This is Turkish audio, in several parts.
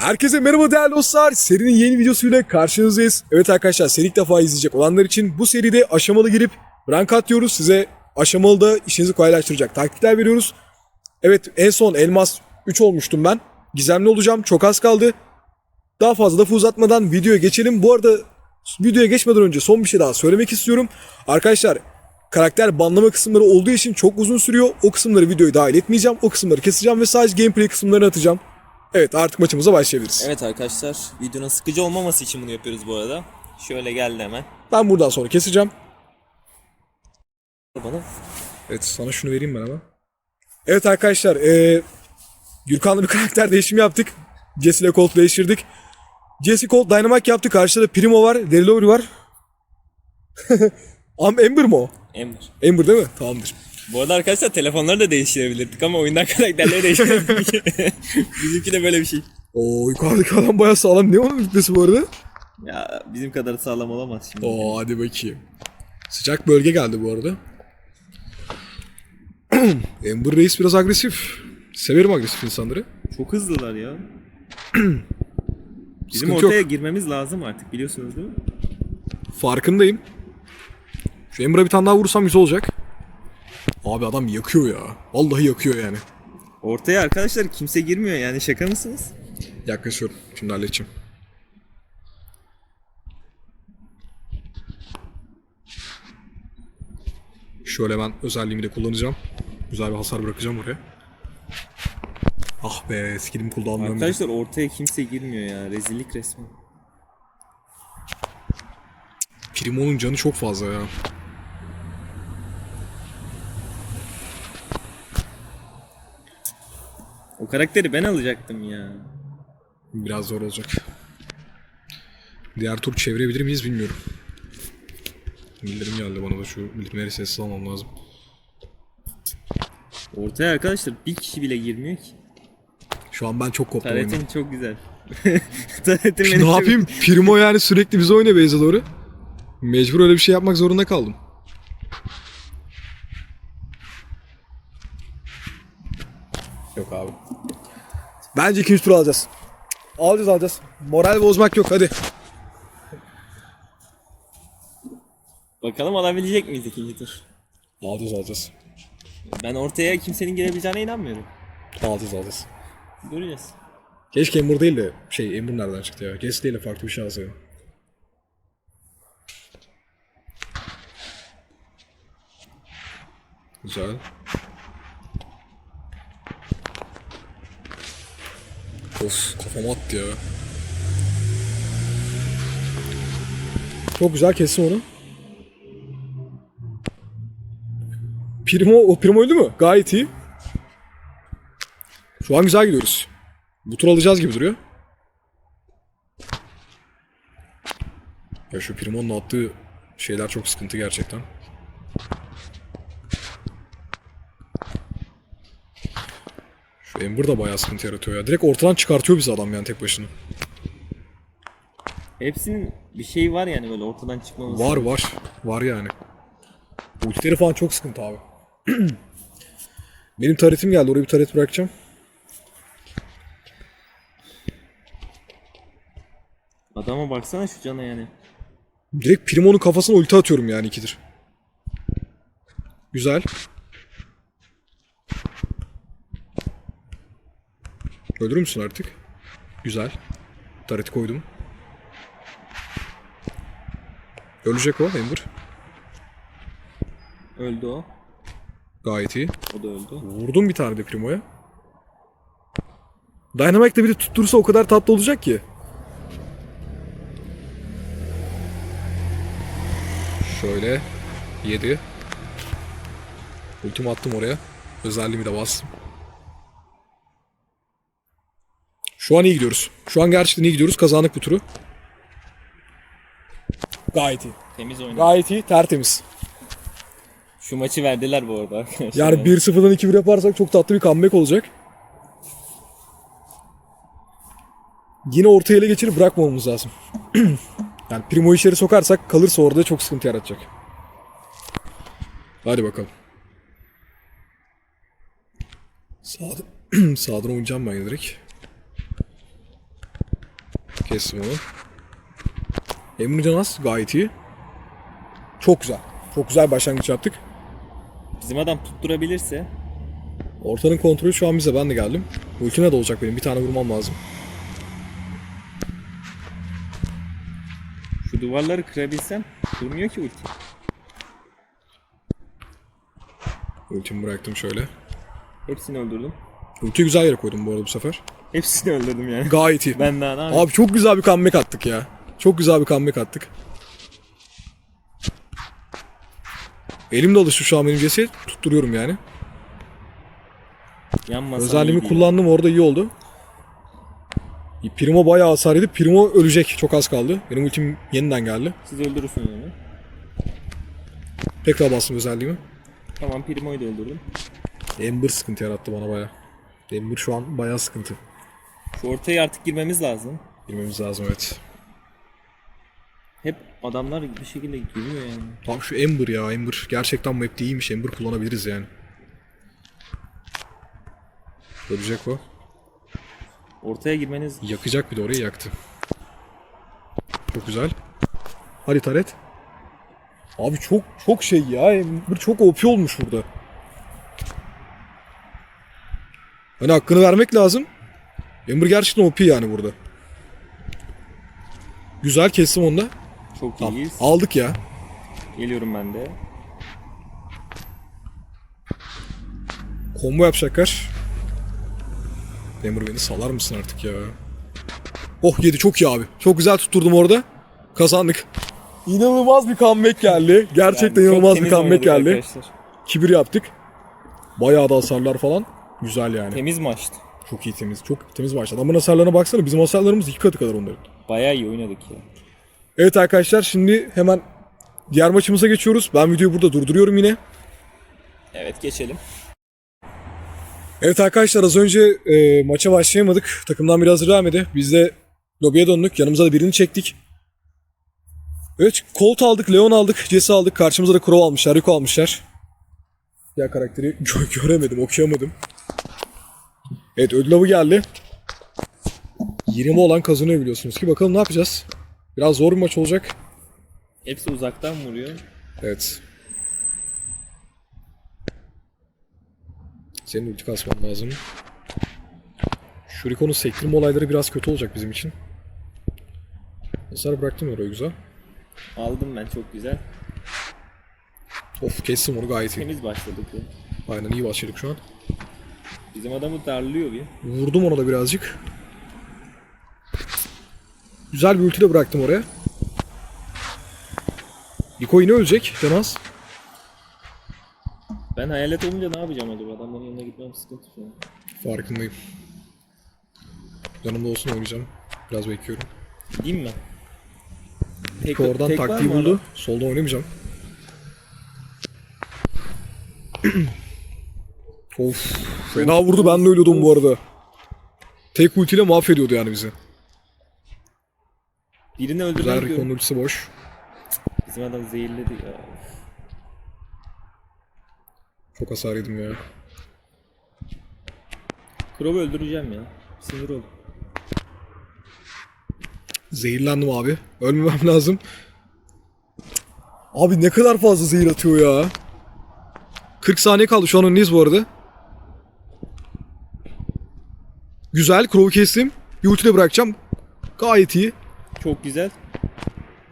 Herkese merhaba değerli dostlar. Serinin yeni videosuyla karşınızdayız. Evet arkadaşlar seri ilk defa izleyecek olanlar için bu seride aşamalı girip rank atıyoruz. Size aşamalı da işinizi kolaylaştıracak taktikler veriyoruz. Evet en son elmas 3 olmuştum ben. Gizemli olacağım. Çok az kaldı. Daha fazla lafı uzatmadan videoya geçelim. Bu arada videoya geçmeden önce son bir şey daha söylemek istiyorum. Arkadaşlar karakter banlama kısımları olduğu için çok uzun sürüyor. O kısımları videoya dahil etmeyeceğim. O kısımları keseceğim ve sadece gameplay kısımlarını atacağım. Evet artık maçımıza başlayabiliriz. Evet arkadaşlar videonun sıkıcı olmaması için bunu yapıyoruz bu arada. Şöyle geldi hemen. Ben buradan sonra keseceğim. Bana. Evet sana şunu vereyim ben ama. Evet arkadaşlar eee Gürkan'la bir karakter değişimi yaptık. Jesse ile Colt değiştirdik. Jesse Colt Dynamite yaptı. Karşıda da Primo var. Delilory var. Am Ember mı o? Ember. Ember değil mi? Tamamdır. Bu arada arkadaşlar telefonları da değiştirebilirdik ama oyundan karakterleri değiştirebilirdik. Bizimki de böyle bir şey. Oo yukarıdaki adam bayağı sağlam. Ne onun rütbesi bu arada? Ya bizim kadar sağlam olamaz şimdi. Oo hadi bakayım. Sıcak bölge geldi bu arada. Ember Reis biraz agresif. Severim agresif insanları. Çok hızlılar ya. Bizim Sıkıntı ortaya yok. girmemiz lazım artık biliyorsunuz değil mi? Farkındayım. Şu Emre'e bir tane daha vurursam güzel olacak. Abi adam yakıyor ya. Vallahi yakıyor yani. Ortaya arkadaşlar kimse girmiyor yani şaka mısınız? Yaklaşıyorum. Şimdi halledeceğim. Şöyle ben özelliğimi de kullanacağım. Güzel bir hasar bırakacağım oraya. Ah be skillimi kullanmıyorum. Arkadaşlar ortaya kimse girmiyor ya rezillik resmen. Primo'nun canı çok fazla ya. O karakteri ben alacaktım ya. Biraz zor olacak. Diğer tur çevirebilir miyiz bilmiyorum. Bildirim geldi bana da şu bildirimleri sessiz almam lazım. Ortaya arkadaşlar bir kişi bile girmiyor ki. Şu an ben çok koptum oyundan. Taretin çok güzel. Taretin beni Ne çok- yapayım? Primo yani sürekli bize oynuyor base'e doğru. Mecbur öyle bir şey yapmak zorunda kaldım. Yok abi. Bence ikinci tur alacağız. Alacağız alacağız. Moral bozmak yok hadi. Bakalım alabilecek miyiz ikinci tur? Alacağız alacağız. Ben ortaya kimsenin girebileceğine inanmıyorum. Alacağız alacağız. Göreceğiz. Keşke Ember değil de şey Ember nereden çıktı ya? Jesse değil de farklı bir şey alsaydım. Güzel. Of kafama attı ya. Çok güzel kestim onu. Primo, o Primo öldü mü? Gayet iyi. Şu an güzel gidiyoruz. Bu tur alacağız gibi duruyor. Ya şu Primo'nun attığı şeyler çok sıkıntı gerçekten. Ember da bayağı sıkıntı yaratıyor ya. Direkt ortadan çıkartıyor bizi adam yani tek başına. Hepsinin bir şey var yani böyle ortadan çıkmamız. Var var. Var yani. Ultileri falan çok sıkıntı abi. Benim taretim geldi. Oraya bir taret bırakacağım. Adama baksana şu cana yani. Direkt Primo'nun kafasına ulti atıyorum yani ikidir. Güzel. Öldürür müsün artık? Güzel. Tareti koydum. Ölecek o Ember. Öldü o. Gayet iyi. O da öldü. Vurdum bir tane de Primo'ya. Dynamite'de bir de tutturursa o kadar tatlı olacak ki. Şöyle. 7. Ultimi attım oraya. Özelliğimi de bastım. Şu an iyi gidiyoruz. Şu an gerçekten iyi gidiyoruz. Kazandık bu turu. Gayet iyi. Temiz oynadı. Gayet iyi. Tertemiz. Şu maçı verdiler bu arada arkadaşlar. Yani 1-0'dan 2-1 yaparsak çok tatlı bir comeback olacak. Yine orta ele geçirip bırakmamamız lazım. yani Primo içeri sokarsak kalırsa orada çok sıkıntı yaratacak. Hadi bakalım. Sağdan, sağdan oynayacağım ben direkt. Kestim onu. Emre Canas gayet iyi. Çok güzel. Çok güzel başlangıç yaptık. Bizim adam tutturabilirse Ortanın kontrolü şu an bize. Ben de geldim. Ultime de olacak benim. Bir tane vurmam lazım. şu duvarları kırabilsem durmuyor ki ulti. Ultimi bıraktım şöyle. Hepsini öldürdüm. Ultiyi güzel yere koydum bu arada bu sefer. Hepsini öldürdüm yani. Gayet iyi. Ben daha ne yapayım? Abi çok güzel bir comeback attık ya. Çok güzel bir comeback attık. Elimde alıştı şu an benim ceset. Tutturuyorum yani. Yanmasam Özelliğimi iyi değil. kullandım orada iyi oldu. Primo bayağı hasar yedi. Primo ölecek. Çok az kaldı. Benim ultim yeniden geldi. Siz öldürürsünüz onu. Tekrar bastım özelliğimi. Tamam Primo'yu da öldürdüm. Ember sıkıntı yarattı bana bayağı. Ember şu an bayağı sıkıntı. Şu ortaya artık girmemiz lazım. Girmemiz lazım evet. Hep adamlar bir şekilde giriyor yani. Abi şu Ember ya Ember. Gerçekten bu map'te iyiymiş. Ember kullanabiliriz yani. Ölecek o. Ortaya girmeniz Yakacak bir de orayı yaktı. Çok güzel. Hadi Taret. Abi çok çok şey ya. Ember çok OP olmuş burada. Hani hakkını vermek lazım. Ember gerçekten OP yani burada. Güzel kestim onu da. çok Tamam, iyiyiz. Aldık ya. Geliyorum ben de. Combo yapacaklar. Ember beni salar mısın artık ya? Oh yedi çok iyi abi. Çok güzel tutturdum orada. Kazandık. İnanılmaz bir comeback geldi. Gerçekten Yani inanılmaz bir comeback geldi. arkadaşlar. Kibir yaptık. Bayağı da hasarlar falan. Güzel yani. Temiz maçtı. Çok iyi temiz. Çok temiz başladı. Adamın hasarlarına baksana. Bizim hasarlarımız iki katı kadar onların. Bayağı iyi oynadık ya. Evet arkadaşlar şimdi hemen diğer maçımıza geçiyoruz. Ben videoyu burada durduruyorum yine. Evet geçelim. Evet arkadaşlar az önce e, maça başlayamadık. Takımdan biraz vermedi. Biz de lobiye döndük. Yanımıza da birini çektik. Evet Colt aldık, Leon aldık, Jesse aldık. Karşımıza da Crow almışlar, Rico almışlar. Ya karakteri gö- göremedim, okuyamadım. Evet ödül avı geldi. 20 olan kazanıyor biliyorsunuz ki. Bakalım ne yapacağız? Biraz zor bir maç olacak. Hepsi uzaktan vuruyor. Evet. Senin ulti kasman lazım. Shuriken'un sektirme olayları biraz kötü olacak bizim için. Hasar bıraktım oraya güzel. Aldım ben çok güzel. Of kestim onu gayet iyi. Temiz başladık ya. Aynen iyi başladık şu an. Bizim adamı darlıyor bir. Vurdum ona da birazcık. Güzel bir ulti de bıraktım oraya. Niko yine ölecek Canaz. Ben hayalet olunca ne yapacağım acaba? Adamların yanına gitmem sıkıntı şu an. Farkındayım. Yanımda olsun oynayacağım. Biraz bekliyorum. Gideyim mi? Tek, Niko oradan tek var taktiği mı buldu. Solda oynamayacağım. of. Fena vurdu ben de ölüyordum bu arada. Tek ultiyle mahvediyordu yani bizi. Birini Güzel öldürmek Rico'nun diyorum. ultisi boş. Bizim adam zehirledi ya. Çok hasar yedim ya. Crow'u öldüreceğim ya. Sinir oldum. Zehirlendim abi. Ölmemem lazım. Abi ne kadar fazla zehir atıyor ya. 40 saniye kaldı şu an öndeyiz bu arada. Güzel. Crow'u kestim. Bir ulti de bırakacağım. Gayet iyi. Çok güzel.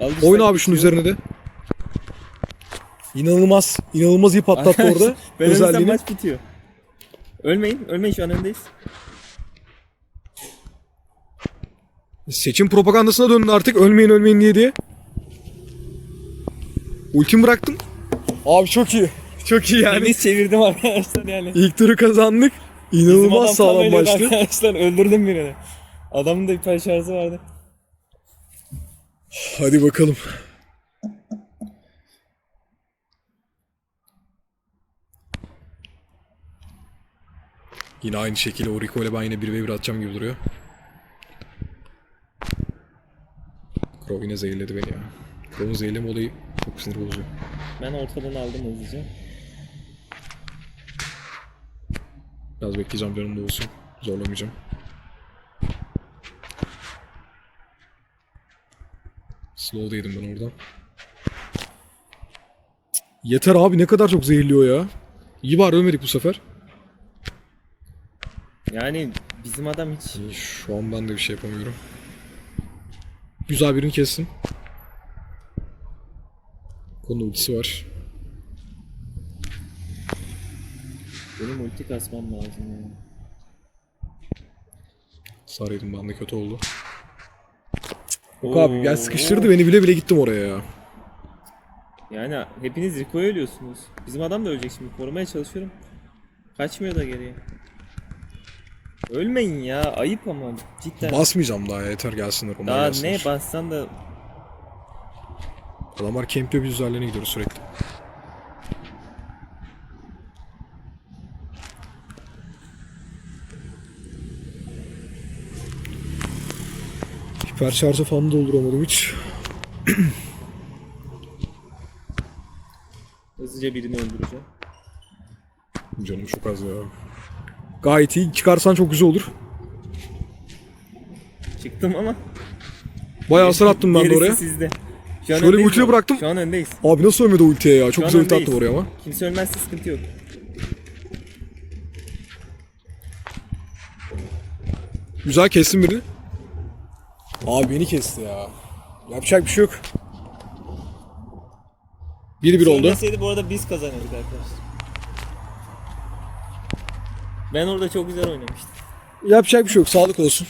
Al Oyna abi şunun üzerine de. İnanılmaz. inanılmaz iyi patlattı orada. ben özelliğini. maç bitiyor. Ölmeyin. Ölmeyin şu an öndeyiz. Seçim propagandasına döndü artık. Ölmeyin ölmeyin diye diye. Ultimi bıraktım. Abi çok iyi. Çok iyi yani. Temiz çevirdim arkadaşlar yani. İlk turu kazandık. İnanılmaz sağlam maçtı. Arkadaşlar öldürdüm birini. Adamın da hiper şarjı vardı. Hadi bakalım. Yine aynı şekilde o Rico ile ben yine 1v1 atacağım gibi duruyor. Crow yine zehirledi beni ya. Crow'un zehirleme olayı çok sinir bozucu. Ben ortadan aldım hızlıca. Biraz bekleyeceğim canım da olsun. Zorlamayacağım. Slow'daydım ben oradan. Yeter abi ne kadar çok zehirliyor ya. İyi bari ölmedik bu sefer. Yani bizim adam hiç Şu an ben de bir şey yapamıyorum. Güzel birini kestim. Konu ultisi var. Benim ulti kasmam lazım ya. Sarıydım ben de kötü oldu. Yok abi gel sıkıştırdı beni bile bile gittim oraya ya. Yani hepiniz Rico'ya ölüyorsunuz. Bizim adam da ölecek şimdi. Korumaya çalışıyorum. Kaçmıyor da geriye. Ölmeyin ya. Ayıp ama cidden. Basmayacağım daha ya, yeter gelsinler onlar Daha gelsinler. ne bassan da Adamlar camp yapıyor biz üzerlerine gidiyoruz sürekli. Hiper şarjı falan dolduramadım hiç. hızlıca birini öldüreceğim. Canım çok az ya. Gayet iyi. Çıkarsan çok güzel olur. Çıktım ama. Bayağı hasar attım ben de Gerisi oraya. Sizde. Şu an Şöyle öndeyiz ultiyle ama. bıraktım. Şu an öndeyiz. Abi nasıl ölmedi o ultiye ya? Çok an güzel ulti attım oraya ama. Kimse ölmezse sıkıntı yok. Güzel kestim birini. Abi beni kesti ya. Yapacak bir şey yok. 1-1 oldu. Ölmeseydi bu arada biz kazanırdık arkadaşlar. Ben orada çok güzel oynamıştım. Yapacak bir şey yok. Sağlık olsun.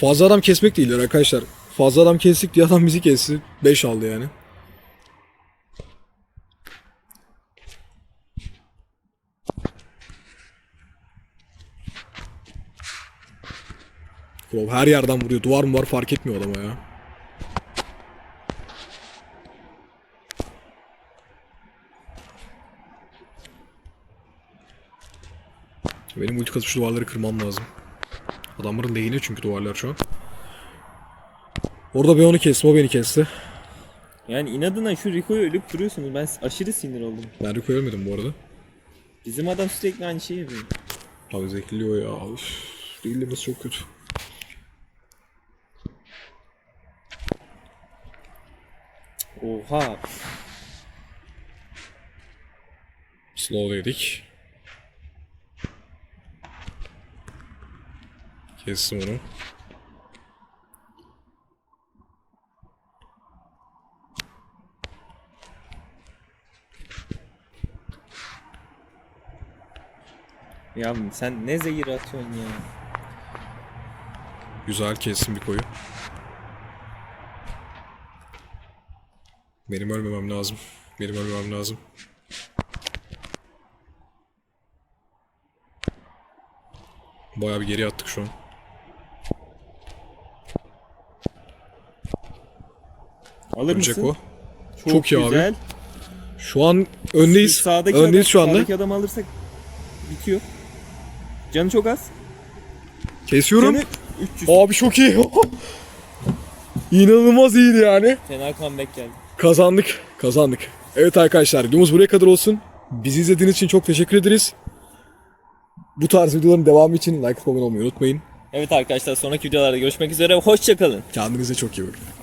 Fazla adam kesmek değiller arkadaşlar. Fazla adam kestik diye adam bizi kesti. 5 aldı yani. Klov her yerden vuruyor. Duvar mı var fark etmiyor adama ya. Benim ulti kasıp şu duvarları kırmam lazım. Adamların lehine çünkü duvarlar şu an. Orada ben onu kestim, o beni kesti. Yani inadına şu Rico'yu ölüp duruyorsunuz. Ben aşırı sinir oldum. Ben Rico ölmedim bu arada. Bizim adam sürekli aynı şeyi yapıyor. Abi zekliyor ya. Üf, çok kötü. Oha. Slow dedik. Kestim onu. Ya sen ne zehir atıyorsun ya. Güzel kestim bir koyu. Benim ölmemem lazım. Benim ölmemem lazım. Bayağı bir geri attık şu an. Alır Ölecek mısın? o. Çok iyi abi. güzel. Şu an öndeyiz. Sağdaki öndeyiz adam, şu anda. Sağdaki adamı alırsak bitiyor. Canı çok az. Kesiyorum. Canı 300. Abi çok iyi. İnanılmaz iyiydi yani. Fena comeback geldi. Kazandık. Kazandık. Evet arkadaşlar videomuz buraya kadar olsun. Bizi izlediğiniz için çok teşekkür ederiz. Bu tarz videoların devamı için like atmayı olmayı unutmayın. Evet arkadaşlar sonraki videolarda görüşmek üzere. Hoşçakalın. Kendinize çok iyi bakın.